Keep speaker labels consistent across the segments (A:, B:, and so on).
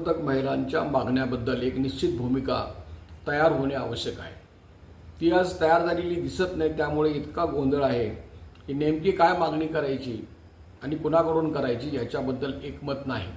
A: प्रवर्तक महिलांच्या मागण्याबद्दल एक निश्चित भूमिका तयार होणे आवश्यक आहे. ती आज तयार झालेली दिसत नाही त्यामुळे इतका गोंधळ आहे की नेमकी काय मागणी करायची आणि कुणाकडून करायची याच्याबद्दल एकमत नाही.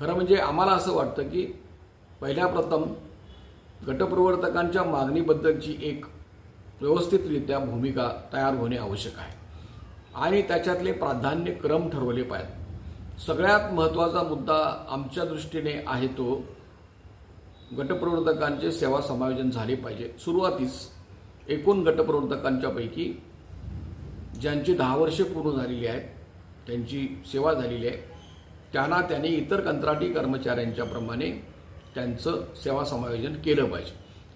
A: खरं म्हणजे आम्हाला असं वाटतं की पहिल्या प्रथम गटप्रवर्तकांच्या मागणीबद्दलची एक व्यवस्थितरित्या भूमिका तयार होणे आवश्यक आहे आणि त्याच्यातले प्राधान्यक्रम ठरवले पाहिजेत. सगळ्यात महत्त्वाचा मुद्दा आमच्या दृष्टीने आहे तो गटप्रवर्तकांचे सेवा समायोजन झाले पाहिजे. सुरुवातीस एकूण गटप्रवर्तकांच्यापैकी ज्यांची दहा वर्षे पूर्ण झालेली आहेत त्यांची सेवा झालेली आहे त्यांना त्यांनी इतर कंत्राटी कर्मचाऱ्यांच्याप्रमाणे त्यांचं सेवा समायोजन केलं पाहिजे.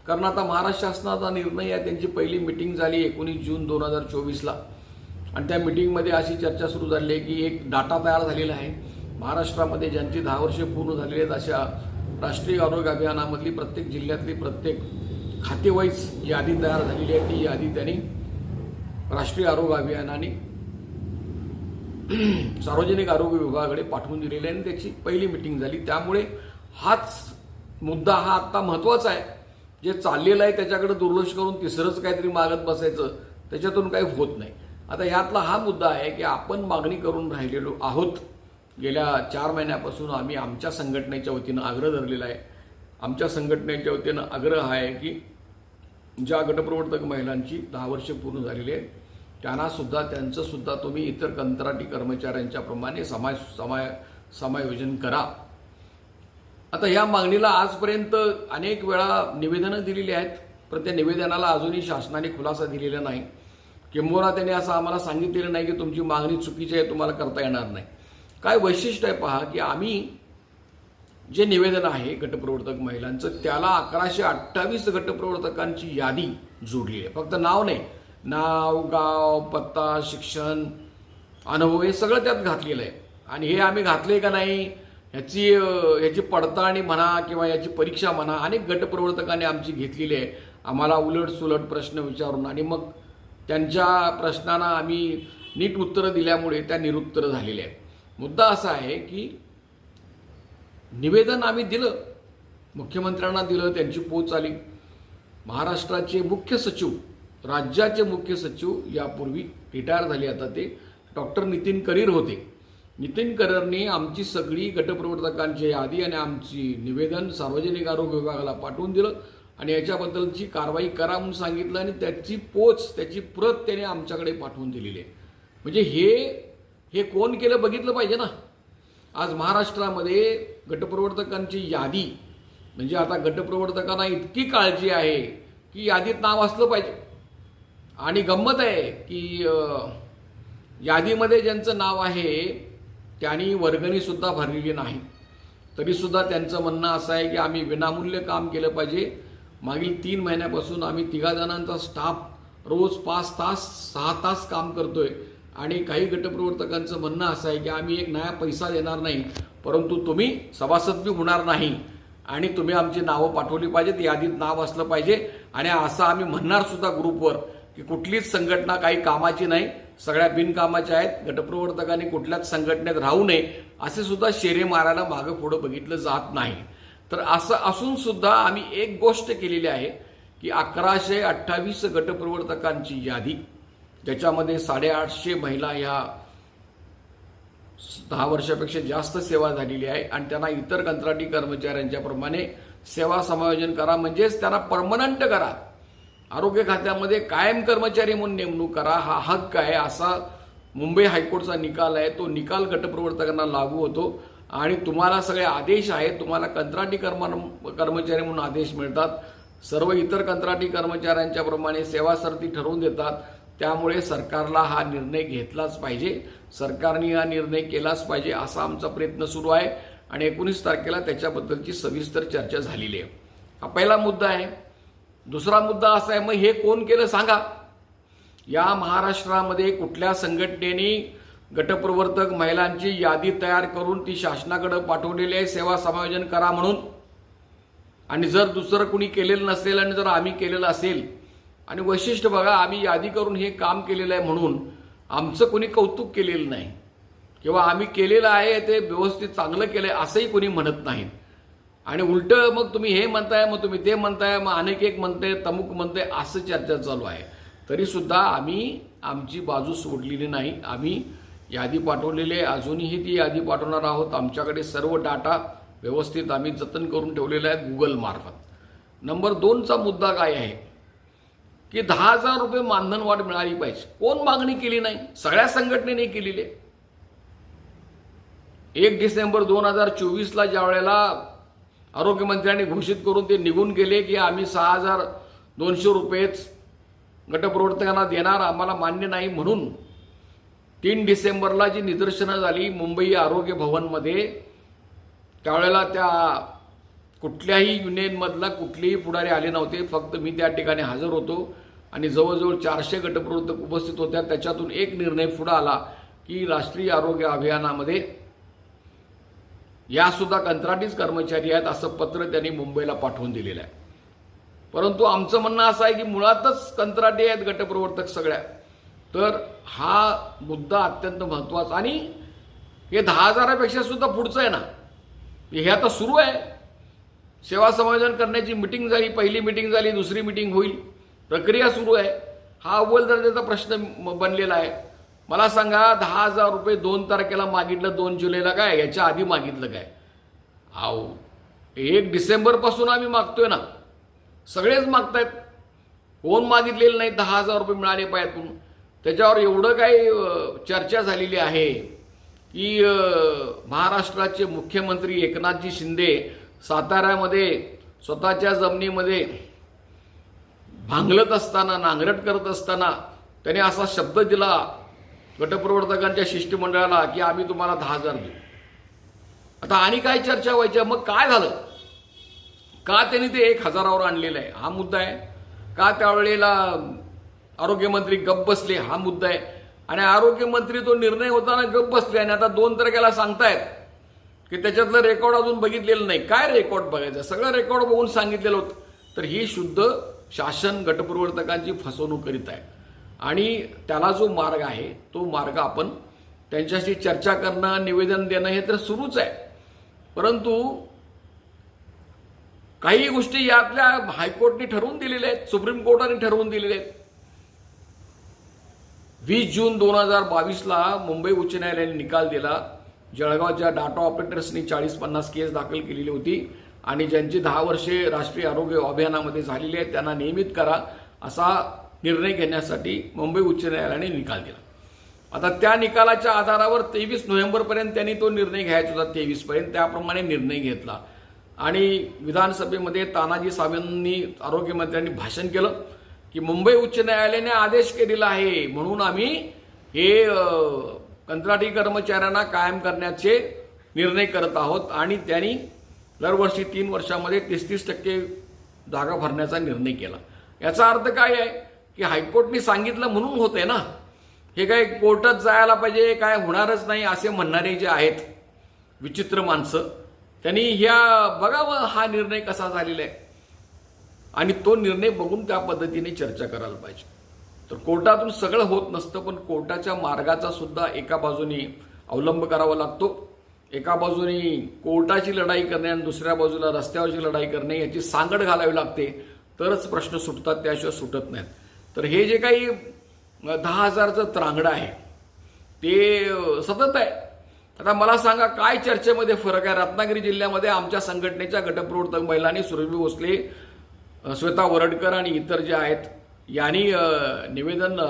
A: कारण आता महाराष्ट्र शासनाचा निर्णय आहे त्यांची पहिली मिटिंग झाली एकोणीस जून दोन हजार चोवीसला. आणि त्या मिटिंगमध्ये अशी चर्चा सुरू झाली आहे की एक डाटा तयार झालेला आहे. महाराष्ट्रामध्ये ज्यांची दहा वर्षे पूर्ण झालेली आहेत अशा राष्ट्रीय आरोग्य अभियानामधली प्रत्येक जिल्ह्यातली प्रत्येक खातेवाईज यादी तयार झालेली आहे. ती यादी त्यांनी राष्ट्रीय आरोग्य अभियानाने सार्वजनिक आरोग्य विभागाकडे पाठवून दिलेली आहे आणि त्याची पहिली मिटिंग झाली. त्यामुळे हाच मुद्दा हा आत्ता महत्त्वाचा आहे. जे चाललेलं आहे त्याच्याकडे दुर्लक्ष करून तिसरंच काहीतरी मागत बसायचं त्याच्यातून काही होत नाही. आता यातला हा मुद्दा आहे की आपण मागणी करून राहिलेलो आहोत. गेल्या चार महिन्यापासून आम्ही आमच्या संघटनेच्या वतीनं आग्रह धरलेला आहे. आमच्या संघटनेच्या वतीनं आग्रह आहे की ज्या गटप्रवर्तक महिलांची दहा वर्षे पूर्ण झालेली आहे त्यांनासुद्धा त्यांचंसुद्धा तुम्ही इतर कंत्राटी कर्मचाऱ्यांच्याप्रमाणे समाय समाय समायोजन करा. आता या मागणीला आजपर्यंत अनेक वेळा निवेदनं दिलेली आहेत पण त्या निवेदनाला अजूनही शासनाने खुलासा दिलेला नाही. किंबहुना त्यांनी असं आम्हाला सांगितलेलं नाही की तुमची मागणी चुकीची आहे तुम्हाला करता येणार नाही. काय वैशिष्ट्य आहे पहा की आम्ही जे निवेदन आहे गटप्रवर्तक महिलांचं त्याला अकराशे अठ्ठावीस गटप्रवर्तकांची यादी जोडली आहे. फक्त नाव नाही नाव गाव पत्ता शिक्षण अनुभव हे सगळं त्यात घातलेलं आहे. आणि हे आम्ही घातले का नाही ह्याची ह्याची पडताळणी म्हणा किंवा याची परीक्षा म्हणा अनेक गटप्रवर्तकांनी आमची घेतलेली आहे. आम्हाला उलट सुलट प्रश्न विचारून आणि मग त्यांच्या प्रश्नांना आम्ही नीट उत्तरं दिल्यामुळे त्या निरुत्तर झालेल्या आहेत. मुद्दा असा आहे की निवेदन आम्ही दिलं मुख्यमंत्र्यांना दिलं त्यांची पोच आली. महाराष्ट्राचे मुख्य सचिव राज्याचे मुख्य सचिव यापूर्वी रिटायर झाले. आता ते डॉक्टर नितीन करीर होते. नितीन करीरने आमची सगळी गटप्रवर्तकांची यादी आणि आमची निवेदन सार्वजनिक आरोग्य विभागाला पाठवून दिलं. आणि याच्याबद्दलची कारवाई करा म्हणून सांगितलं आणि त्याची पोच त्याची प्रत त्याने आमच्याकडे पाठवून दिलेली आहे. म्हणजे हे हे कोण केलं बघितलं पाहिजे ना. आज महाराष्ट्रामध्ये गटप्रवर्तकांची यादी म्हणजे आता गटप्रवर्तकांना इतकी काळजी आहे की यादीत नाव असलं पाहिजे. आणि गंमत आहे की यादीमध्ये ज्यांचं नाव आहे त्यांनी वर्गणीसुद्धा भरलेली नाही. तरीसुद्धा त्यांचं म्हणणं असं आहे की आम्ही विनामूल्य काम केलं पाहिजे. मागील तीन महिन्यापासून आम्ही तिघा जणांचा स्टाफ रोज पाच तास सहा तास काम करतोय. आणि काही गटप्रवर्तकांचं म्हणणं असं आहे की आम्ही एक नया पैसा देणार नाही परंतु तुम्ही सभासद बी होणार नाही. आणि तुम्ही आमची नावं पाठवली पाहिजेत यादीत नाव असलं पाहिजे. आणि असं आम्ही म्हणणार सुद्धा ग्रुपवर की कुठलीच संघटना काही कामाची नाही सगळ्या बिनकामाच्या आहेत गटप्रवर्तकांनी कुठल्याच संघटनेत राहू नये असे सुद्धा शेरे मारायला मागं पुढं बघितलं जात नाही. तर असं असून सुद्धा आम्ही एक गोष्ट केलेली आहे की अकराशे अठ्ठावीस गटप्रवर्तकांची यादी ज्याच्यामध्ये साडेआठशे महिला या दहा वर्षापेक्षा जास्त सेवा झालेली आहे आणि त्यांना इतर कंत्राटी कर्मचाऱ्यांच्याप्रमाणे सेवा समायोजन करा म्हणजेच त्यांना परमनंट करा. आरोग्य खात्यामध्ये कायम कर्मचारी म्हणून नेमणूक करा हा हक्क आहे असा मुंबई हायकोर्टचा निकाल आहे. तो निकाल गटप्रवर्तकांना लागू होतो. आणि तुम्हाला सगळे आदेश आहेत तुम्हाला कंत्राटी कर्म कर्मचारी म्हणून आदेश मिळतात. सर्व इतर कंत्राटी कर्मचाऱ्यांच्याप्रमाणे सेवा सर्ती ठरवून देतात. त्यामुळे सरकारला हा निर्णय घेतलाच पाहिजे. सरकारने हा निर्णय केलाच पाहिजे असा आमचा प्रयत्न सुरू आहे आणि एकोणीस तारखेला त्याच्याबद्दलची सविस्तर चर्चा झालेली आहे. हा पहिला मुद्दा आहे. दुसरा मुद्दा असा आहे मग हे कोण केलं सांगा. या महाराष्ट्रामध्ये कुठल्या संघटनेने गटप्रवर्तक महिलांची यादी तयार करून ती शासनाकडे पाठवलेली आहे. सेवा समायोजन करा म्हणून. आणि जर दुसरं कुणी केलेलं नसेल आणि जर आम्ही केलेलं असेल आणि वैशिष्ट्य बघा आम्ही यादी करून हे काम केलेलं आहे म्हणून आमचं कोणी कौतुक केलेलं नाही. किंवा आम्ही केलेलं आहे ते व्यवस्थित चांगलं केलं आहे असंही कोणी म्हणत नाहीत. आणि उलटं मग तुम्ही हे म्हणताय मग तुम्ही ते म्हणताय मग अनेक एक म्हणताय तमुक म्हणताय असं चर्चा चालू आहे. तरीसुद्धा आम्ही आमची बाजू सोडलेली नाही. आम्ही यादी पाठवलेली आहे. अजूनही ती यादी पाठवणार आहोत. आमच्याकडे सर्व डाटा व्यवस्थित आम्ही जतन करून ठेवलेला आहे गुगल मार्फत. नंबर दोनचा मुद्दा काय आहे? की दहा हजार रुपये मानधनवाढ मिळाली पाहिजे. कोण मागणी केली नाही? सगळ्या संघटनेने केलेली आहे. एक डिसेंबर दोन हजार चोवीसला ज्या वेळेला आरोग्यमंत्र्यांनी घोषित करून ते निघून गेले की आम्ही सहा हजार दोनशे रुपयेच गटप्रवर्तकांना देणार आम्हाला मान्य नाही म्हणून तीन डिसेंबरला जी निदर्शनं झाली मुंबई आरोग्य भवनमध्ये त्यावेळेला त्या कुठल्याही युनियनमधला कुठलेही पुढारी आले नव्हते. फक्त मी त्या ठिकाणी हजर होतो आणि जवळजवळ चारशे गटप्रवर्तक उपस्थित होत्या. त्याच्यातून एक निर्णय पुढं आला की राष्ट्रीय आरोग्य अभियानामध्ये यासुद्धा कंत्राटीच कर्मचारी आहेत असं पत्र त्यांनी मुंबईला पाठवून दिलेलं आहे. परंतु आमचं म्हणणं असं आहे की मुळातच कंत्राटी आहेत गटप्रवर्तक सगळ्या. तर हा मुद्दा अत्यंत महत्त्वाचा आणि हे दहा हजारापेक्षा सुद्धा पुढचं आहे ना. हे आता सुरू आहे. सेवा समायोजन करण्याची मिटिंग झाली पहिली मिटिंग झाली दुसरी मिटिंग होईल. प्रक्रिया सुरू आहे. हा अव्वल दर्जाचा प्रश्न म- बनलेला आहे. मला सांगा दहा हजार रुपये दोन तारखेला मागितलं दोन जुलैला काय? याच्या आधी मागितलं काय? आहो एक डिसेंबरपासून आम्ही मागतोय ना. सगळेच मागतायत. कोण मागितलेलं नाही दहा हजार रुपये मिळाले पाहिजेत म्हणून. त्याच्यावर एवढं काही चर्चा झालेली आहे की महाराष्ट्राचे मुख्यमंत्री एकनाथजी शिंदे साताऱ्यामध्ये स्वतःच्या जमिनीमध्ये भांगलत असताना नांगरट करत असताना त्याने असा शब्द दिला गटप्रवर्तकांच्या शिष्टमंडळाला की आम्ही तुम्हाला दहा हजार देऊ. आता आणि काय चर्चा व्हायच्या मग काय झालं? का त्यांनी ते एक हजारावर आणलेलं आहे? हा मुद्दा आहे. का त्यावेळेला आरोग्यमंत्री गप्प बसले हा मुद्दा आहे. आणि आरोग्यमंत्री तो निर्णय होताना गप्प बसले आणि आता दोन तारखेला सांगतायत की त्याच्यातलं रेकॉर्ड अजून बघितलेलं नाही. काय रेकॉर्ड बघायचं? सगळं रेकॉर्ड बघून सांगितलेलं होतं. तर ही शुद्ध शासन गटप्रवर्तकांची फसवणूक करीत आहे. आणि त्याला जो मार्ग आहे तो मार्ग आपण त्यांच्याशी चर्चा करणं निवेदन देणं हे तर सुरूच आहे. परंतु काही गोष्टी यातल्या हायकोर्टने ठरवून दिलेल्या आहेत सुप्रीम कोर्टाने ठरवून दिलेल्या आहेत. वीस जून दोन हजार बावीसला मुंबई उच्च न्यायालयाने निकाल दिला. जळगावच्या डाटा ऑपरेटर्सनी चाळीस पन्नास केस दाखल केलेली होती आणि ज्यांची दहा वर्षे राष्ट्रीय आरोग्य अभियानामध्ये झालेली आहेत त्यांना नियमित करा असा निर्णय घेण्यासाठी मुंबई उच्च न्यायालयाने निकाल दिला. आता त्या निकालाच्या आधारावर तेवीस नोव्हेंबरपर्यंत त्यांनी तो निर्णय घ्यायचा होता तेवीसपर्यंत त्याप्रमाणे निर्णय घेतला. आणि विधानसभेमध्ये तानाजी सावेंनी आरोग्यमंत्र्यांनी भाषण केलं. की मुंबई उच्च न्यायालयाने आदेश केलेला आहे. म्हणून आम्ही हे कंत्राटी कर्मचाऱ्यांना कायम करण्याचे निर्णय करत आहोत आणि त्यांनी दरवर्षी तीन वर्षामध्ये तीस तीस टक्के जागा भरण्याचा निर्णय केला. याचा अर्थ काय आहे की हायकोर्टने सांगितलं म्हणून होते ना. हे काय कोर्टात जायला पाहिजे काय होणारच नाही असे म्हणणारे जे आहेत विचित्र माणसं त्यांनी ह्या बघावं हा निर्णय कसा झालेला आहे. आणि तो निर्णय बघून त्या पद्धतीने चर्चा करायला पाहिजे. तर कोर्टातून सगळं होत नसतं पण कोर्टाच्या मार्गाचा सुद्धा एका बाजूने अवलंब करावा लागतो. एका बाजूने कोर्टाची लढाई करणे आणि दुसऱ्या बाजूला रस्त्यावरची लढाई करणे याची सांगड घालावी लागते. तरच प्रश्न सुटतात त्याशिवाय सुटत नाहीत. तर हे जे काही दहा हजारचं त्रांगडं आहे ते सतत आहे. आता मला सांगा काय चर्चेमध्ये फरक आहे? रत्नागिरी जिल्ह्यामध्ये आमच्या संघटनेच्या गटप्रवर्तक महिलांनी सुरभी भोसले श्वेता वरडकर आणि इतर जे आहेत यांनी निवेदन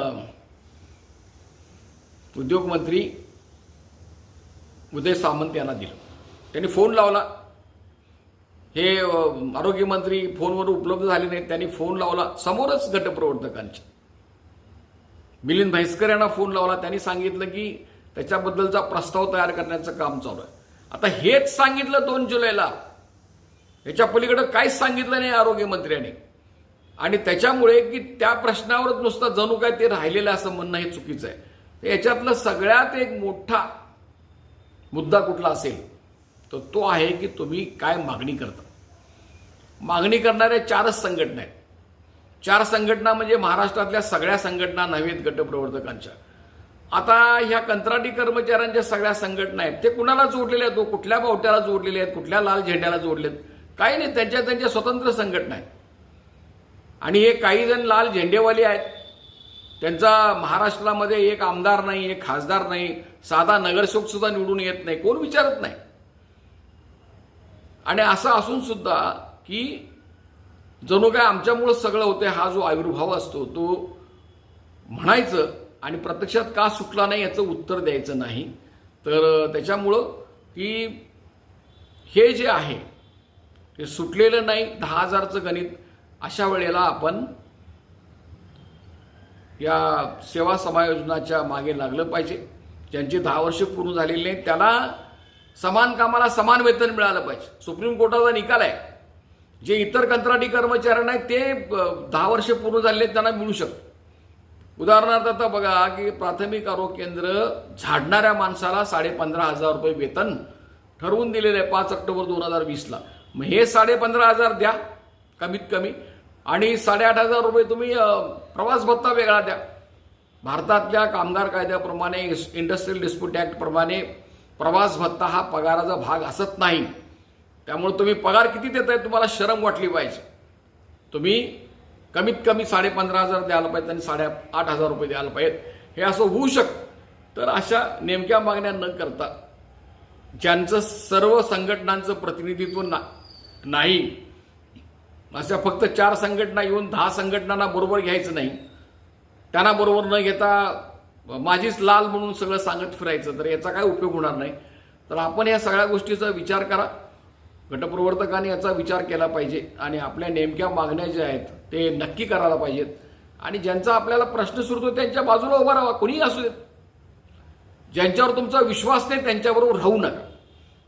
A: उद्योगमंत्री उदय सामंत यांना दिलं. त्यांनी फोन लावला. हे आरोग्यमंत्री फोनवर उपलब्ध झाले नाहीत. त्यांनी फोन लावला समोरच गटप्रवर्तकांचे. मिलिंद म्हैसकर यांना फोन लावला. त्यांनी सांगितलं की त्याच्याबद्दलचा प्रस्ताव तयार करण्याचं काम चालू आहे. आता हेच सांगितलं दोन जुलैला. याच्या पलीकडं काहीच सांगितलं नाही आरोग्यमंत्र्यांनी आणि त्याच्यामुळे की त्या प्रश्नावरच नुसतं जणू काय ते राहिलेलं असं म्हणणं हे चुकीचं आहे. तर याच्यातलं सगळ्यात एक मोठा मुद्दा कुठला असेल तर तो आहे की तुम्ही काय मागणी करता. मागणी करणाऱ्या चारच संघटना आहेत. चार संघटना म्हणजे महाराष्ट्रातल्या सगळ्या संघटना नव्हेत गटप्रवर्तकांच्या. आता ह्या कंत्राटी कर्मचाऱ्यांच्या सगळ्या संघटना आहेत ते कुणाला जोडलेल्या आहेत? कुठल्या बावट्याला जोडलेले आहेत? कुठल्या लाल झेंड्याला जोडलेत? काही नाही त्यांच्या त्यांच्या स्वतंत्र संघटना आहेत. आणि हे काही जण लाल झेंडेवाले आहेत. त्यांचा महाराष्ट्रामध्ये एक आमदार नाही एक खासदार नाही साधा नगरसेवक सुद्धा निवडून येत नाही कोण विचारत नाही. आणि असं असून सुद्धा की जणू काय आमच्यामुळं सगळं होते हा जो आविर्भाव असतो तो म्हणायचं आणि प्रत्यक्षात का सुटला नाही याचं उत्तर द्यायचं नाही. तर त्याच्यामुळं की हे जे आहे हे सुटलेलं नाही दहा हजारचं गणित अशा वेळेला आपण या सेवा समायोजनाच्या मागे लागलं पाहिजे. ज्यांची दहा वर्ष पूर्ण झालेली नाही त्याला समान कामाला समान वेतन मिळालं पाहिजे. सुप्रीम कोर्टाचा निकाल आहे. जे इतर कंत्राटी कर्मचाऱ्यांना आहेत ते दहा वर्ष पूर्ण झालेले आहेत, त्यांना मिळू शकतं. उदाहरणार्थ आता बघा की प्राथमिक आरोग्य केंद्र झाडणाऱ्या माणसाला साडे पंधरा हजार रुपये वेतन ठरवून दिलेलं आहे पाच ऑक्टोबर दोन हजार वीसला. मग हे साडे पंधरा हजार द्या कमीत कमी. आणि साडेआठ हजार रुपये तुम्ही प्रवास भत्ता वेगळा द्या. भारतातल्या कामगार कायद्याप्रमाणे इंडस्ट्रियल डिस्प्यूट ॲक्टप्रमाणे प्रवास भत्ता हा पगाराचा भाग असत नाही. त्यामुळे तुम्ही पगार किती देत आहे तुम्हाला शरम वाटली पाहिजे. तुम्ही कमीत कमी साडे पंधरा हजार द्यायला पाहिजेत आणि साडे आठ हजार रुपये द्यायला पाहिजेत. हे असं होऊ शकतं तर अशा नेमक्या मागण्या न करता ज्यांचं सर्व संघटनांचं प्रतिनिधित्व ना नाही. अशा फक्त चार संघटना येऊन दहा संघटनांना बरोबर घ्यायचं नाही. त्यांना बरोबर न घेता माझीच लाल म्हणून सगळं सांगत फिरायचं तर याचा काय उपयोग होणार नाही? तर आपण या सगळ्या गोष्टीचा विचार करा. गटप्रवर्तकाने याचा विचार केला पाहिजे आणि आपल्या नेमक्या मागण्या ज्या आहेत ते नक्की करायला पाहिजेत. आणि ज्यांचा आपल्याला प्रश्न सुरतो त्यांच्या बाजूला उभा राहा कोणीही असू देत. ज्यांच्यावर तुमचा विश्वास नाही त्यांच्याबरोबर राहू नका.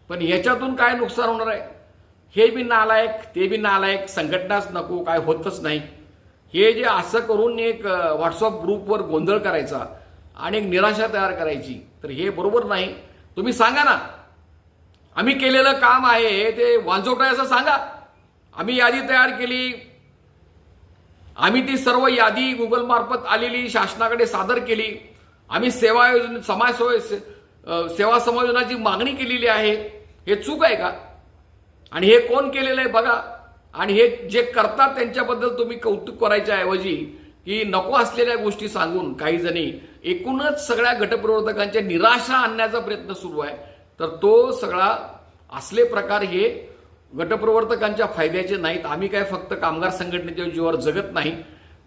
A: पण याच्यातून काय नुकसान होणार आहे? हे बी नालायक ते बी नालायक संघटनाच नको काय होतच नाही. हे जे असं करून एक व्हॉट्सअप ग्रुपवर गोंधळ करायचा आणि एक निराशा तयार करायची तर हे बरोबर नाही. तुम्ही सांगा ना. आम्ही केलेलं काम आहे ते वांजोट आहे असं सांगा. आम्ही यादी तयार केली. आम्ही ती सर्व यादी गुगल मार्फत आलेली शासनाकडे सादर केली. आम्ही सेवा योजने समाज सेवा समायोजनाची मागणी केलेली आहे. हे चूक आहे का? आणि हे कोण केलेलं आहे बघा. आणि हे जे करतात त्यांच्याबद्दल तुम्ही कौतुक करायच्या ऐवजी की नको असलेल्या गोष्टी सांगून काही जणी एकूणच सगळ्या गटप्रवर्तकांच्या निराशा आणण्याचा प्रयत्न सुरू आहे. तर तो सगळा असले प्रकार हे गटप्रवर्तकांच्या फायद्याचे नाहीत. आम्ही काय फक्त कामगार संघटनेच्या जीवावर जगत नाही.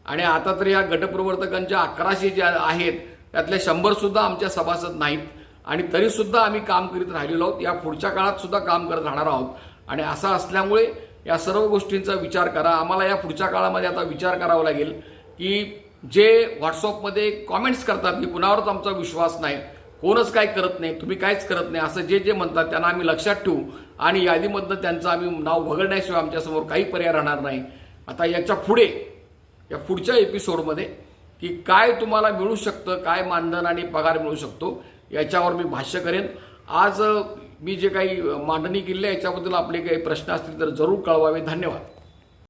A: आणि आता तर या गटप्रवर्तकांच्या अकराशे ज्या आहेत त्यातल्या शंभरसुद्धा आमच्या सभासद नाहीत. आणि तरीसुद्धा आम्ही काम करीत राहिलेलो आहोत. या पुढच्या काळात सुद्धा काम करत राहणार आहोत. आणि असं असल्यामुळे या सर्व गोष्टींचा विचार करा. आम्हाला या पुढच्या काळामध्ये आता विचार करावा लागेल की जे व्हॉट्सअपमध्ये कॉमेंट्स करतात की कुणावरच आमचा विश्वास नाही. कोणच काय करत नाही. तुम्ही काहीच करत नाही. असं जे जे म्हणतात त्यांना आम्ही लक्षात ठेवू. आणि यादीमधनं त्यांचं आम्ही नाव वगळण्याशिवाय आमच्यासमोर काही पर्याय राहणार नाही. आता याच्यापुढे या पुढच्या एपिसोडमध्ये की काय तुम्हाला मिळू शकतं काय मानधन आणि पगार मिळू शकतो याच्यावर मी भाष्य करेन. आज मी जे काही मांडणी केली आहे याच्याबद्दल आपले काही प्रश्न असतील तर जरूर कळवावे. धन्यवाद.